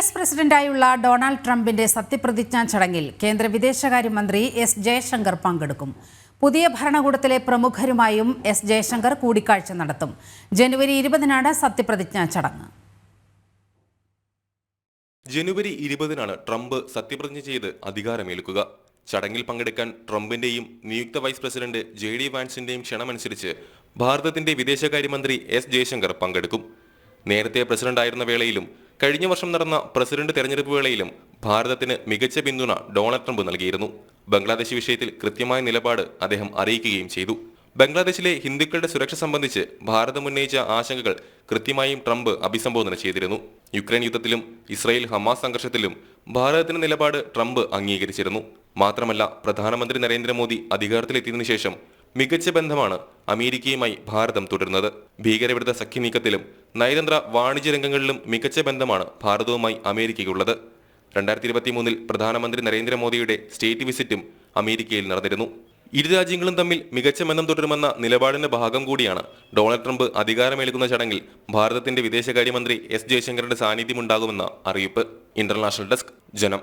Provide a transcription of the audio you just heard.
S പ്രസിഡന്റായുള്ള Donald ട്രംപിന്റെ സത്യപ്രതിജ്ഞാ ചടങ്ങിൽ കേന്ദ്ര വിദേശകാര്യമന്ത്രി എസ് ജയശങ്കർ പങ്കെടുക്കും. പുതിയ ഭരണകൂടത്തിലെ പ്രമുഖരുമായും എസ് ജയശങ്കർ കൂടിക്കാഴ്ച നടത്തും. ജനുവരി ഇരുപതിനാണ് സത്യപ്രതിജ്ഞാ ചടങ്ങ്. ജനുവരി ഇരുപതിനാണ് ട്രംപ് സത്യപ്രതിജ്ഞ ചെയ്ത് അധികാരമേൽക്കുക. ചടങ്ങിൽ പങ്കെടുക്കാൻ ട്രംപിന്റെയും നിയുക്ത വൈസ് പ്രസിഡന്റ് ജെ ഡി വാൻസിന്റെയും ക്ഷണമനുസരിച്ച് ഭാരതത്തിന്റെ വിദേശകാര്യമന്ത്രി എസ് ജയശങ്കർ പങ്കെടുക്കും. നേരത്തെ പ്രസിഡന്റായിരുന്ന വേളയിലും കഴിഞ്ഞ വർഷം നടന്ന പ്രസിഡന്റ് തെരഞ്ഞെടുപ്പ് വേളയിലും ഭാരതത്തിന് മികച്ച പിന്തുണ ഡൊണാൾഡ് ട്രംപ് നൽകിയിരുന്നു. ബംഗ്ലാദേശ് വിഷയത്തിൽ കൃത്യമായ നിലപാട് അദ്ദേഹം അറിയിക്കുകയും ചെയ്തു. ബംഗ്ലാദേശിലെ ഹിന്ദുക്കളുടെ സുരക്ഷ സംബന്ധിച്ച് ഭാരതം ഉന്നയിച്ച ആശങ്കകൾ കൃത്യമായും ട്രംപ് അഭിസംബോധന ചെയ്തിരുന്നു. യുക്രൈൻ യുദ്ധത്തിലും ഇസ്രായേൽ ഹമാസ് സംഘർഷത്തിലും ഭാരതത്തിന്റെ നിലപാട് ട്രംപ് അംഗീകരിച്ചിരുന്നു. മാത്രമല്ല പ്രധാനമന്ത്രി നരേന്ദ്രമോദി അധികാരത്തിലെത്തിയതിനു ശേഷം മികച്ച ബന്ധമാണ് അമേരിക്കയുമായി ഭാരതം തുടരുന്നത്. ഭീകരവിരുദ്ധ സഖ്യ നീക്കത്തിലും നയതന്ത്ര വാണിജ്യ രംഗങ്ങളിലും മികച്ച ബന്ധമാണ് ഭാരതവുമായി അമേരിക്കയ്ക്കുള്ളത്. രണ്ടായിരത്തി ഇരുപത്തി മൂന്നിൽ പ്രധാനമന്ത്രി നരേന്ദ്രമോദിയുടെ സ്റ്റേറ്റ് വിസിറ്റും അമേരിക്കയിൽ നടന്നിരുന്നു. ഇരു രാജ്യങ്ങളും തമ്മിൽ മികച്ച ബന്ധം തുടരുമെന്ന നിലപാടിന്റെ ഭാഗം കൂടിയാണ് ഡൊണാൾഡ് ട്രംപ് അധികാരമേൽക്കുന്ന ചടങ്ങിൽ ഭാരതത്തിന്റെ വിദേശകാര്യമന്ത്രി എസ് ജയശങ്കറിന്റെ സാന്നിധ്യമുണ്ടാകുമെന്ന അറിയിപ്പ്. ഇന്റർനാഷണൽ ഡെസ്ക് ജനം.